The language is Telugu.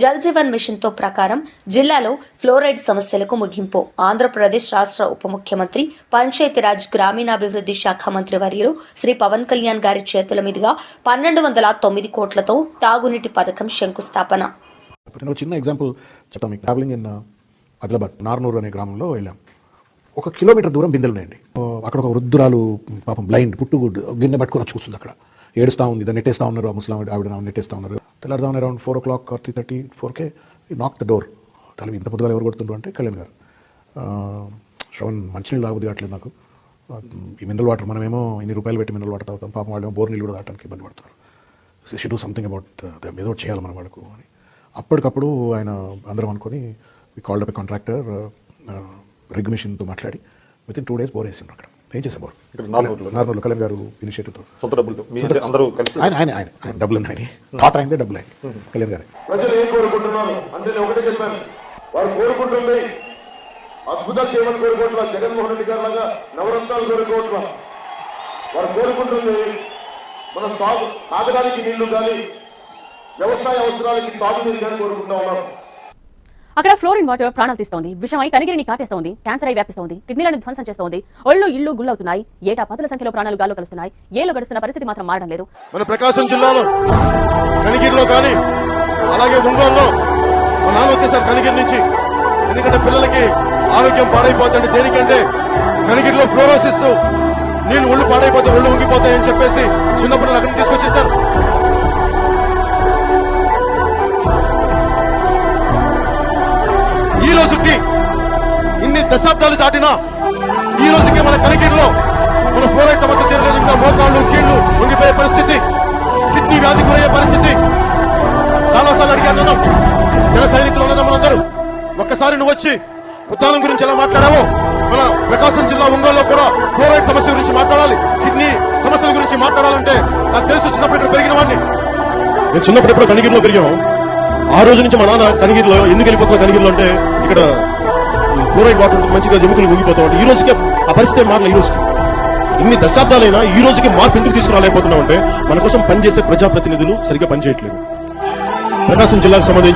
జల్ జీవన్ మిషన్తో ప్రకారం జిల్లాలో ఫ్లోరైడ్ సమస్యలకు ముగింపు. ఆంధ్రప్రదేశ్ రాష్ట్ర ఉప ముఖ్యమంత్రి పంచాయతీరాజ్ గ్రామీణాభివృద్ధి శాఖ మంత్రి వర్యులు శ్రీ పవన్ కళ్యాణ్ గారి చేతుల మీదుగా పన్నెండు వందల తొమ్మిది కోట్లతో తాగునీటి పథకం శంకుస్థాపన. చిన్న ఎగ్జాంపుల్ చెప్తాను మీకు. ట్రావెలింగ్ ఇన్ ఆదిలాబాద్ నార్నూరు అనే గ్రామంలో వెళ్ళాం. ఒక కిలోమీటర్ దూరం బిందెలు ఉన్నాయండి. అక్కడ ఒక వృద్ధురాలు పాపం బ్లైండ్ పుట్టుగుడ్డు గిన్నె పట్టుకొని వచ్చి కూర్చుంది అక్కడ. ఏడుస్తూ ఉంది దాన్ని నెట్టేస్తూ ఉన్నారు ముస్లాం ఆవిడ నెట్టేస్తూ ఉన్నారు. తెల్లారుదాం around four o'clock three thirty four K knock the door తల ఇంత పొద్దుగా ఎవరు కొడుతుండ్రు అంటే కళ్యాణ్ గారు. శ్రవణ్ మంచినీళ్ళు తాగుద్ది కావట్లేదు నాకు. ఈ మినరల్ వాటర్ మనమేమో ఇన్ని రూపాయలు పెట్టి మినరల్ వాటర్ తాగుతాం పాపం వాళ్ళు బోర్ నీళ్ళు కూడా తాగడానికి ఇబ్బంది పడతారు so she do something about ఏదో ఒకటి చేయాలి మనం వాళ్ళకు అని. అప్పటికప్పుడు ఆయన అందరం అనుకొని కాల్డ్ అప్ కాంట్రాక్టర్ రిగ్ మిషన్తో మాట్లాడి with in two days bore వేసిండ్రు అక్కడ. ఏం చేసాం గారు ఇనిషియేటివ్తో. సొంత డబ్బులతో. మీ అంటే అందరూ కలిసి. ఆయన ఆయన ఆయన ఆయన డబ్బులు ఆయన థాట్ డబ్బులు ఆయన కళ్యాణ్ గారి. ప్రజలు ఏం కోరుకుంటున్నారు? అంటే నేను ఒకటే చెప్పాను. వారు కోరుకుంటుంది అద్భుతాలు చేయమని కోరుకోవట్లా జగన్మోహన్ రెడ్డి గారి లాగా నవరత్నాలు కోరుకోవట్లా వారు కోరుకుంటుంది మన సాగు తాగడానికి నీళ్ళు కానీ వ్యవసాయ అవసరాలకి సాగునీరు కానీ కోరుకుంటా ఉన్నారు. అక్కడ ఫ్లోరిన్ వాటర్ ప్రాణాలు తీస్తోంది. విషమై కనిగిరిని కాటేస్తోంది. క్యాన్సర్ అయి వ్యాపిస్తోంది. కిడ్నీలను ధ్వంసం చేస్తోంది. ఒళ్ళు ఇళ్ళు గుళ్ళవుతున్నాయి ఏటా పదుల సంఖ్యలో ప్రాణాలు గాల్లో కలుస్తున్నాయి. ఏళ్ళు గడుస్తున్న పరిస్థితి మాత్రం మారడం లేదు. మన ప్రకాశం జిల్లాలో కనిగిరిలో కానీ అలాగే ఒంగోలులో మా నాన్న వచ్చేసారు కనిగిరి నుంచి. ఎందుకంటే పిల్లలకి ఆరోగ్యం పాడైపోతుంది దేనికంటే కనిగిరిలో ఫ్లోరోసిస్ నీళ్ళు ఒళ్ళు పాడైపోతే ఒళ్ళు ఉంగిపోతాయని చెప్పేసి చిన్నప్పుడు నాకు దశాబ్దాలు దాటినా ఈ రోజుకి మన కనిగిరిలో మన ఫ్లోరైడ్ సమస్య తీరలేదు. ఇంకా మోకాళ్ళు కీళ్ళు ఉండిపోయే పరిస్థితి కిడ్నీ వ్యాధి గురయ్యే పరిస్థితి. చాలాసార్లు అడిగాను నేను. జన సైనికులు ఉన్నదా మనందరూ. ఒక్కసారి నువ్వు వచ్చి ఉత్తానం గురించి ఎలా మాట్లాడావో మన ప్రకాశం జిల్లా ఒంగోలులో కూడా ఫ్లోరైడ్ సమస్య గురించి మాట్లాడాలి. కిడ్నీ సమస్యల గురించి మాట్లాడాలంటే నాకు తెలుసు చిన్నప్పుడు ఇక్కడ పెరిగిన వాడిని. నేను చిన్నప్పుడు ఎప్పుడు కనిగిరిలో పెరిగాం ఆ రోజు నుంచి మా నాన్న కనిగిరిలో ఎందుకు వెళ్ళిపోతున్నా కనిగిరిలో అంటే ఇక్కడ ఫ్లోరైడ్ వాటర్ మంచిగా ఎముకలు ముగిపోతా ఉంటాయి ఈ రోజుకి ఆ పరిస్థితి మారలే ఈ రోజుకి. ఇన్ని దశాబ్దాలైనా ఈ రోజుకి మార్పు ఎందుకు తీసుకురాలేకపోతున్నాం అంటే మన కోసం పనిచేసే ప్రజాప్రతినిధులు సరిగ్గా పనిచేయట్లేదు. ప్రకాశం జిల్లాకు సంబంధించి